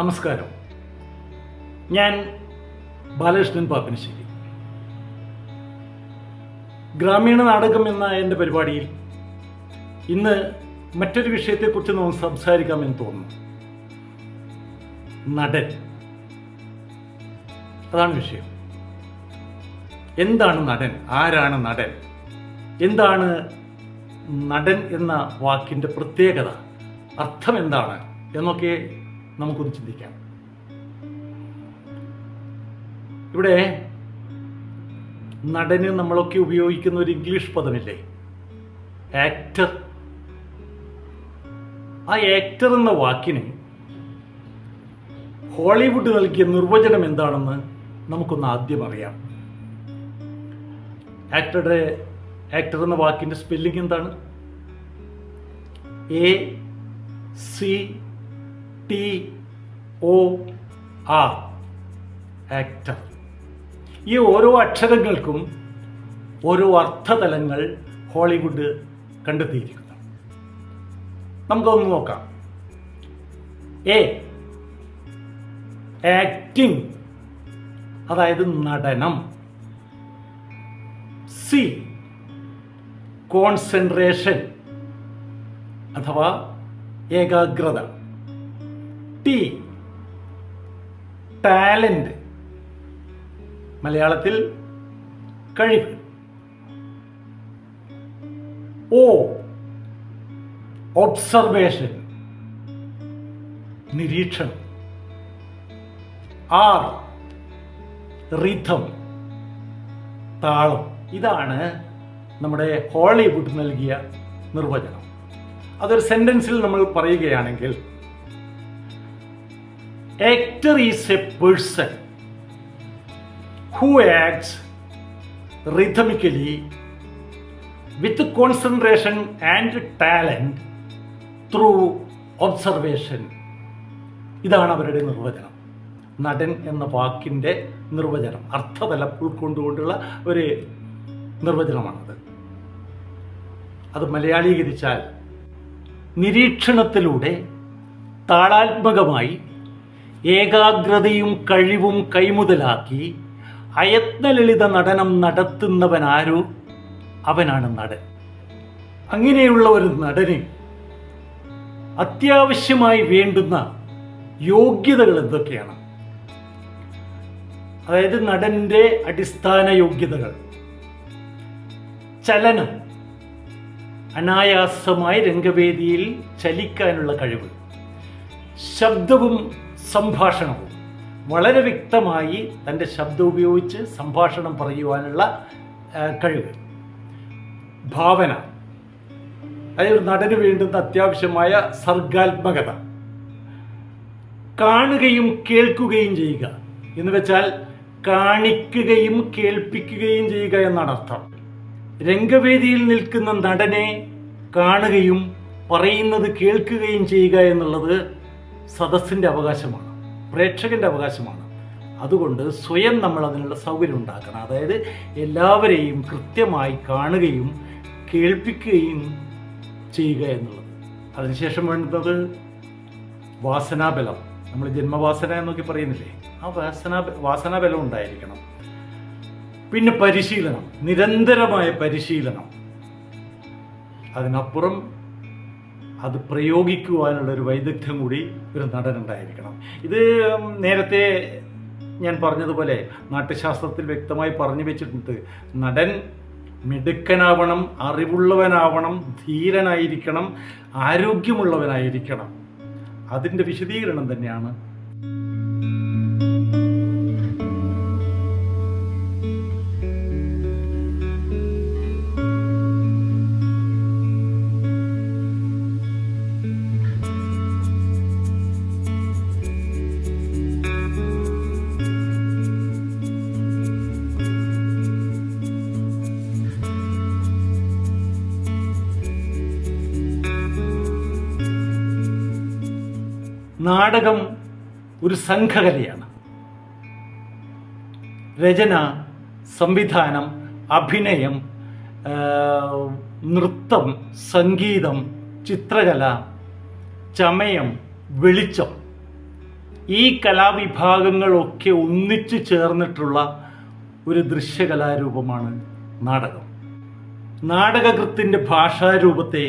നമസ്കാരം. ഞാൻ ബാലകൃഷ്ണൻ പാപ്പിനശ്ശേരി. ഗ്രാമീണ നാടകം എന്ന എന്റെ പരിപാടിയിൽ ഇന്ന് മറ്റൊരു വിഷയത്തെക്കുറിച്ച് നമുക്ക് സംസാരിക്കാമെന്ന് തോന്നുന്നു. നടൻ. അതാണ് വിഷയം. എന്താണ് നടൻ? ആരാണ് നടൻ? എന്താണ് നടൻ എന്ന വാക്കിന്റെ പ്രത്യേകത? അർത്ഥം എന്താണ്? എന്നൊക്കെ നമുക്കൊന്ന് ചിന്തിക്കാം. ഇവിടെ നടന് നമ്മളൊക്കെ ഉപയോഗിക്കുന്ന ഒരു ഇംഗ്ലീഷ് പദമില്ലേ? ആക്ടർ. ആ ആക്ടർ എന്ന വാക്കിന് ഹോളിവുഡ് നൽകിയ നിർവചനം എന്താണെന്ന് നമുക്കൊന്ന് ആദ്യം അറിയാം. ആക്ടറുടെ ആക്ടർ എന്ന വാക്കിന്റെ സ്പെല്ലിംഗ് എന്താണ്? A C T O R actor ഈ ഓരോ അക്ഷരങ്ങൾക്കും ഓരോ അർത്ഥതലങ്ങൾ ഹോളിവുഡ് കണ്ടെത്തിയിരിക്കുന്നു. നമുക്കൊന്ന് നോക്കാം. എ ആക്ടിംഗ് അതായത് നടനം. സി കോൺസെൻട്രേഷൻ അഥവാ ഏകാഗ്രത. ടി ടാലന്റ് മലയാളത്തിൽ കഴിവ്. ഓ ഒബ്സർവേഷൻ നിരീക്ഷണം. ആർ റിഥം താളം. ഇതാണ് നമ്മുടെ ഹോളിവുഡ് നൽകിയ നിർവചനം. അതൊരു സെന്റൻസിൽ നമ്മൾ പറയുകയാണെങ്കിൽ actor is a person who acts rhythmically with concentration and talent through observation ഇതാണ് അവരുടെ നിർവചനം. നടൻ എന്ന വാക്കിന്റെ നിർവചനം. അർത്ഥതലം ഉൾക്കൊണ്ടുകൊണ്ടുള്ള ഒരു നിർവചനമാണത്. അത് മലയാളീകരിച്ചാൽ നിരീക്ഷണത്തിലൂടെ താളാത്മകമായി ഏകാഗ്രതയും കഴിവും കൈമുതലാക്കി അയത്നലളിത നടനം നടത്തുന്നവൻ നടത്തുന്നവനാരോ അവനാണ് നടൻ. അങ്ങനെയുള്ള ഒരു നടന് അത്യാവശ്യമായി വേണ്ടുന്ന യോഗ്യതകൾ എന്തൊക്കെയാണ്? അതായത് നടന്റെ അടിസ്ഥാന യോഗ്യതകൾ. ചലനം. അനായാസമായി രംഗവേദിയിൽ ചലിക്കാനുള്ള കഴിവ്. ശബ്ദവും സംഭാഷണവും. വളരെ വ്യക്തമായി തന്റെ ശബ്ദം ഉപയോഗിച്ച് സംഭാഷണം പറയുവാനുള്ള കഴിവ്. ഭാവന. അതായത് നടന് വേണ്ടുന്ന അത്യാവശ്യമായ സർഗാത്മകത. കാണുകയും കേൾക്കുകയും ചെയ്യുക. എന്ന് വെച്ചാൽ കാണിക്കുകയും കേൾപ്പിക്കുകയും ചെയ്യുക എന്നാണ് അർത്ഥം. രംഗവേദിയിൽ നിൽക്കുന്ന നടനെ കാണുകയും പറയുന്നത് കേൾക്കുകയും ചെയ്യുക എന്നുള്ളത് സദസ്സിന്റെ അവകാശമാണ് പ്രേക്ഷകന്റെ അവകാശമാണ്. അതുകൊണ്ട് സ്വയം നമ്മൾ അതിനുള്ള സൗകര്യം ഉണ്ടാക്കണം. അതായത് എല്ലാവരെയും കൃത്യമായി കാണുകയും കേൾപ്പിക്കുകയും ചെയ്യുക എന്നുള്ളത്. അതിനുശേഷം വേണ്ടത് വാസനാബലം. നമ്മൾ ജന്മവാസന എന്നൊക്കെ പറയുന്നില്ലേ? ആ വാസന വാസനാബലം ഉണ്ടായിരിക്കണം. പിന്നെ പരിശീലനം നിരന്തരമായ പരിശീലനം. അതിനപ്പുറം അത് പ്രയോഗിക്കുവാനുള്ള ഒരു വൈദഗ്ധ്യം കൂടി ഒരു നടനുണ്ടായിരിക്കണം ഇത് നേരത്തെ ഞാൻ പറഞ്ഞതുപോലെ നാട്യശാസ്ത്രത്തിൽ വ്യക്തമായി പറഞ്ഞു വെച്ചിട്ടുണ്ട്. നടൻ മിടുക്കനാവണം അറിവുള്ളവനാവണം ധീരനായിരിക്കണം ആരോഗ്യമുള്ളവനായിരിക്കണം. അതിന്റെ വിശദീകരണം തന്നെയാണ്. നാടകം ഒരു സംഘകലയാണ്. രചന സംവിധാനം അഭിനയം നൃത്തം സംഗീതം ചിത്രകല ചമയം വെളിച്ചം ഈ കലാവിഭാഗങ്ങളൊക്കെ ഒന്നിച്ചു ചേർന്നിട്ടുള്ള ഒരു ദൃശ്യകലാരൂപമാണ് നാടകം. നാടകകൃത്തിന്റെ ഭാഷാരൂപത്തെ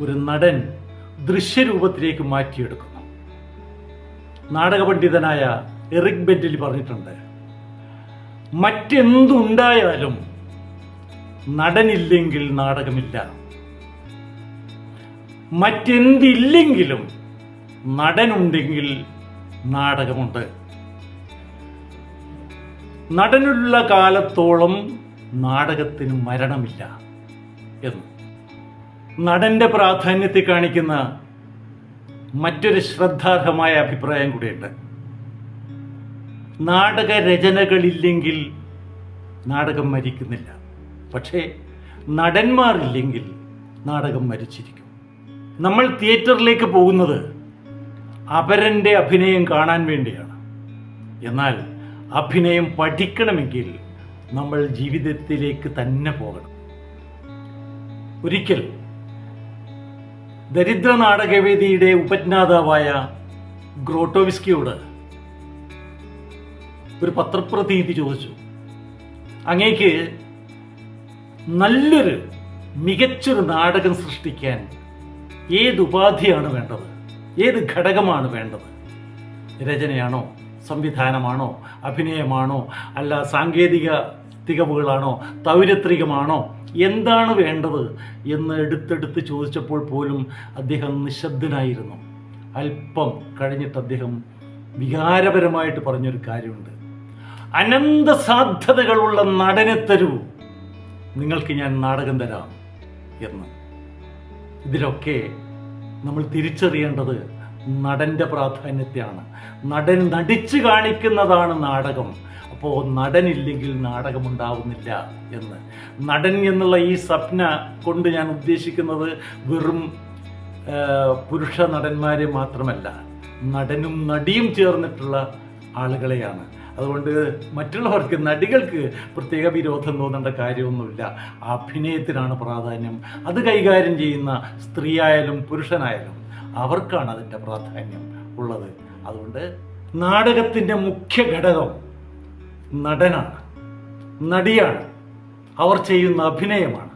ഒരു നടൻ ദൃശ്യരൂപത്തിലേക്ക് മാറ്റിയെടുക്കുന്നു. നാടക പണ്ഡിതനായ എറിക് ബെന്റലി പറഞ്ഞിട്ടുണ്ട്. മറ്റെന്തുണ്ടായാലും നടനില്ലെങ്കിൽ നാടകമില്ല. മറ്റെന്തില്ലെങ്കിലും നടനുണ്ടെങ്കിൽ നാടകമുണ്ട്. നടനുള്ള കാലത്തോളം നാടകത്തിന് മരണമില്ല എന്ന്. നടന്റെ പ്രാധാന്യത്തെ കാണിക്കുന്ന മറ്റൊരു ശ്രദ്ധാർഹമായ അഭിപ്രായം കൂടിയുണ്ട്. നാടക രചനകളില്ലെങ്കിൽ നാടകം മരിക്കുന്നില്ല. പക്ഷേ നടന്മാരില്ലെങ്കിൽ നാടകം മരിച്ചിരിക്കും. നമ്മൾ തിയേറ്ററിലേക്ക് പോകുന്നത് അപരന്റെ അഭിനയം കാണാൻ വേണ്ടിയാണ്. എന്നാൽ അഭിനയം പഠിക്കണമെങ്കിൽ നമ്മൾ ജീവിതത്തിലേക്ക് തന്നെ പോകണം. ഒരിക്കൽ ദരിദ്ര നാടകവേദിയുടെ ഉപജ്ഞാതാവായ ഗ്രോട്ടോവിസ്കിയോട് ഒരു പത്രപ്രതിനിധി ചോദിച്ചു. അങ്ങേക്ക് നല്ലൊരു മികച്ചൊരു നാടകം സൃഷ്ടിക്കാൻ ഏത് ഉപാധിയാണ് വേണ്ടത്? ഏത് ഘടകമാണ് വേണ്ടത്? രചനയാണോ? സംവിധാനമാണോ? അഭിനയമാണോ? അല്ല സാങ്കേതിക തികവുകളാണോ തൗരത്രികമാണോ എന്താണ് വേണ്ടത്? എന്ന് എടുത്തെടുത്ത് ചോദിച്ചപ്പോൾ പോലും അദ്ദേഹം നിശബ്ദനായിരുന്നു. അല്പം കഴിഞ്ഞിട്ട് അദ്ദേഹം വികാരപരമായിട്ട് പറഞ്ഞൊരു കാര്യമുണ്ട്. അനന്ത സാധ്യതകളുള്ള നടനെ തരൂ. നിങ്ങൾക്ക് ഞാൻ നാടകം തരാം എന്ന്. ഇതിലൊക്കെ നമ്മൾ തിരിച്ചറിയേണ്ടത് നടന്റെ പ്രാധാന്യത്തെയാണ്. നടൻ നടിച്ചു കാണിക്കുന്നതാണ് നാടകം. അപ്പോൾ നടനില്ലെങ്കിൽ നാടകമുണ്ടാവുന്നില്ല എന്ന്. നടൻ എന്നുള്ള ഈ സ്വപ്ന കൊണ്ട് ഞാൻ ഉദ്ദേശിക്കുന്നത് വെറും പുരുഷ നടന്മാരെ മാത്രമല്ല നടനും നടിയും ചേർന്നിട്ടുള്ള ആളുകളെയാണ്. അതുകൊണ്ട് മറ്റുള്ളവർക്ക് നടികൾക്ക് പ്രത്യേക വിരോധം തോന്നേണ്ട കാര്യമൊന്നുമില്ല. അഭിനയത്തിനാണ് പ്രാധാന്യം. അത് കൈകാര്യം ചെയ്യുന്ന സ്ത്രീയായാലും പുരുഷനായാലും അവർക്കാണ് അതിന്റെ പ്രാധാന്യം ഉള്ളത്. അതുകൊണ്ട് നാടകത്തിന്റെ മുഖ്യ ഘടകം നടനാണ് നടിയാണ്. അവർ ചെയ്യുന്ന അഭിനയമാണ്.